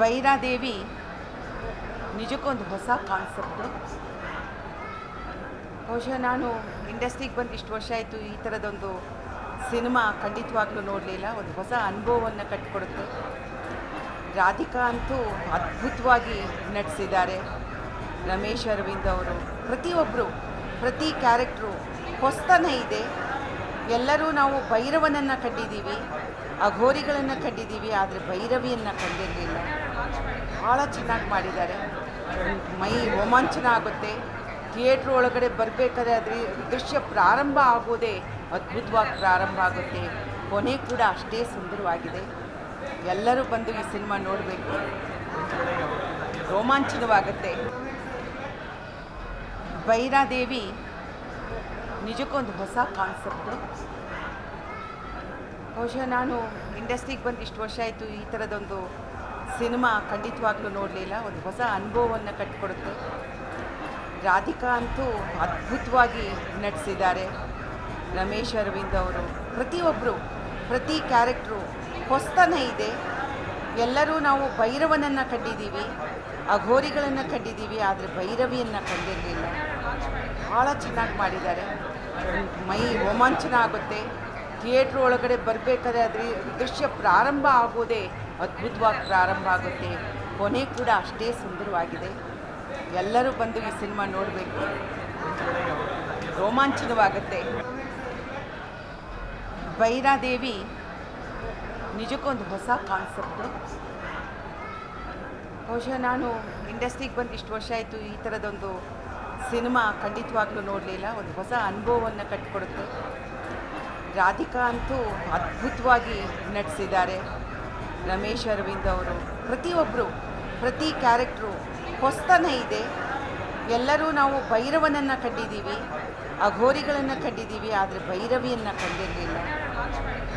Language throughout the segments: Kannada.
ಬೈರಾದೇವಿ, ನಿಜಕ್ಕೊಂದು ಹೊಸ ಕಾನ್ಸೆಪ್ಟು ಬಹುಶಃ ನಾನು ಇಂಡಸ್ಟ್ರಿಗೆ ಬಂದು ಇಷ್ಟು ವರ್ಷ ಆಯಿತು, ಈ ಥರದೊಂದು ಸಿನಿಮಾ ಖಂಡಿತವಾಗ್ಲೂ ನೋಡಲಿಲ್ಲ ಒಂದು ಹೊಸ ಅನುಭವವನ್ನು ಕಟ್ಟಿಕೊಡುತ್ತೆ ರಾಧಿಕಾ ಅಂತೂ ಅದ್ಭುತವಾಗಿ ನಟಿಸಿದ್ದಾರೆ ರಮೇಶ್ ಅರವಿಂದ್ ಅವರು ಪ್ರತಿಯೊಬ್ಬರು ಪ್ರತಿ ಕ್ಯಾರೆಕ್ಟ್ರು ಹೊಸ್ತನೇ ಇದೆ. ಎಲ್ಲರೂ ನಾವು ಭೈರವನನ್ನು ಕಂಡಿದ್ದೀವಿ, ಅಘೋರಿಗಳನ್ನು ಕಂಡಿದ್ದೀವಿ, ಆದರೆ ಭೈರವಿಯನ್ನು ಕಂಡಿರಲಿಲ್ಲ. ಭಾಳ ಚೆನ್ನಾಗಿ ಮಾಡಿದ್ದಾರೆ. ಮೈ ರೋಮಾಂಚನ ಆಗುತ್ತೆ. ಥಿಯೇಟ್ರ್ ಒಳಗಡೆ ಬರಬೇಕಾದ್ರೆ ಅದ್ರ ದೃಶ್ಯ ಪ್ರಾರಂಭ ಆಗೋದೇ ಅದ್ಭುತವಾಗಿ ಪ್ರಾರಂಭ ಆಗುತ್ತೆ. ಕೊನೆ ಕೂಡ ಅಷ್ಟೇ ಸುಂದರವಾಗಿದೆ. ಎಲ್ಲರೂ ಬಂದು ಈ ಸಿನಿಮಾ ನೋಡಬೇಕು. ರೋಮಾಂಚನವಾಗುತ್ತೆ. ಭೈರಾದೇವಿ ನಿಜಕ್ಕೊಂದು ಹೊಸ ಕಾನ್ಸೆಪ್ಟು ಬಹುಶಃ ನಾನು ಇಂಡಸ್ಟ್ರಿಗೆ ಬಂದು ಇಷ್ಟು ವರ್ಷ ಆಯಿತು ಈ ಥರದೊಂದು ಸಿನಿಮಾ ಖಂಡಿತವಾಗ್ಲೂ ನೋಡಲಿಲ್ಲ, ಒಂದು ಹೊಸ ಅನುಭವವನ್ನು ಕಟ್ಟಿಕೊಡುತ್ತೆ ರಾಧಿಕಾ ಅಂತೂ ಅದ್ಭುತವಾಗಿ ನಟಿಸಿದ್ದಾರೆ. ರಮೇಶ್ ಅರವಿಂದ್ ಅವರು ಪ್ರತಿಯೊಬ್ಬರು ಪ್ರತಿ ಕ್ಯಾರೆಕ್ಟ್ರು ಹೊಸ್ತನ ಇದೆ. ಎಲ್ಲರೂ ನಾವು ಭೈರವನನ್ನು ಕಂಡಿದ್ದೀವಿ, ಅಘೋರಿಗಳನ್ನು ಕಂಡಿದ್ದೀವಿ, ಆದರೆ ಭೈರವಿಯನ್ನು ಕಂಡಿರಲಿಲ್ಲ. ಭಾಳ ಚೆನ್ನಾಗಿ ಮಾಡಿದ್ದಾರೆ. ಮೈ ರೋಮಾಂಚನ ಆಗುತ್ತೆ. ಥಿಯೇಟ್ರ್ ಒಳಗಡೆ ಬರಬೇಕಾದ್ರೆ ಅದ್ರ ದೃಶ್ಯ ಪ್ರಾರಂಭ ಆಗೋದೇ ಅದ್ಭುತವಾಗಿ ಪ್ರಾರಂಭ ಆಗುತ್ತೆ ಕೊನೆ ಕೂಡ ಅಷ್ಟೇ ಸುಂದರವಾಗಿದೆ. ಎಲ್ಲರೂ ಬಂದು ಈ ಸಿನಿಮಾ ನೋಡಬೇಕು. ರೋಮಾಂಚನವಾಗುತ್ತೆ. ಬೈರಾದೇವಿ ನಿಜಕ್ಕೊಂದು ಹೊಸ ಕಾನ್ಸೆಪ್ಟು. ಬಹುಶಃ ನಾನು ಇಂಡಸ್ಟ್ರಿಗೆ ಬಂದು ಇಷ್ಟು ವರ್ಷ ಆಯಿತು ಈ ಥರದೊಂದು ಸಿನಿಮಾ ಖಂಡಿತವಾಗ್ಲೂ ನೋಡಲಿಲ್ಲ. ಒಂದು ಹೊಸ ಅನುಭವವನ್ನು ಕಟ್ಟಿಕೊಡುತ್ತೆ ರಾಧಿಕಾ ಅಂತೂ ಅದ್ಭುತವಾಗಿ ನಟಿಸಿದ್ದಾರೆ. ರಮೇಶ್ ಅರವಿಂದ್ ಅವರು. ಪ್ರತಿಯೊಬ್ಬರು ಪ್ರತಿ ಕ್ಯಾರೆಕ್ಟ್ರು ಹೊಸ್ತನೇ ಇದೆ. ಎಲ್ಲರೂ ನಾವು ಭೈರವನನ್ನು ಕಂಡಿದ್ದೀವಿ. ಅಘೋರಿಗಳನ್ನು ಕಂಡಿದ್ದೀವಿ, ಆದರೆ ಭೈರವಿಯನ್ನು ಕಂಡಿರಲಿಲ್ಲ.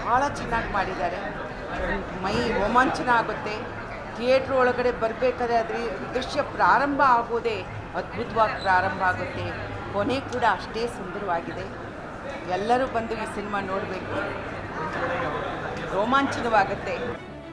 ಭಾಳ ಚೆನ್ನಾಗಿ ಮಾಡಿದ್ದಾರೆ. ಮೈ ರೋಮಾಂಚನ ಆಗುತ್ತೆ. ಥಿಯೇಟ್ರ್ ಒಳಗಡೆ ಬರಬೇಕಾದ್ರೆ ಅದ್ರ ದೃಶ್ಯ ಪ್ರಾರಂಭ ಆಗೋದೇ ಅದ್ಭುತವಾಗಿ ಪ್ರಾರಂಭ ಆಗುತ್ತೆ. ಕೊನೆ ಕೂಡ ಅಷ್ಟೇ ಸುಂದರವಾಗಿದೆ. ಎಲ್ಲರೂ ಬಂದು ಈ ಸಿನಿಮಾ ನೋಡಬೇಕು. ರೋಮಾಂಚನವಾಗುತ್ತೆ.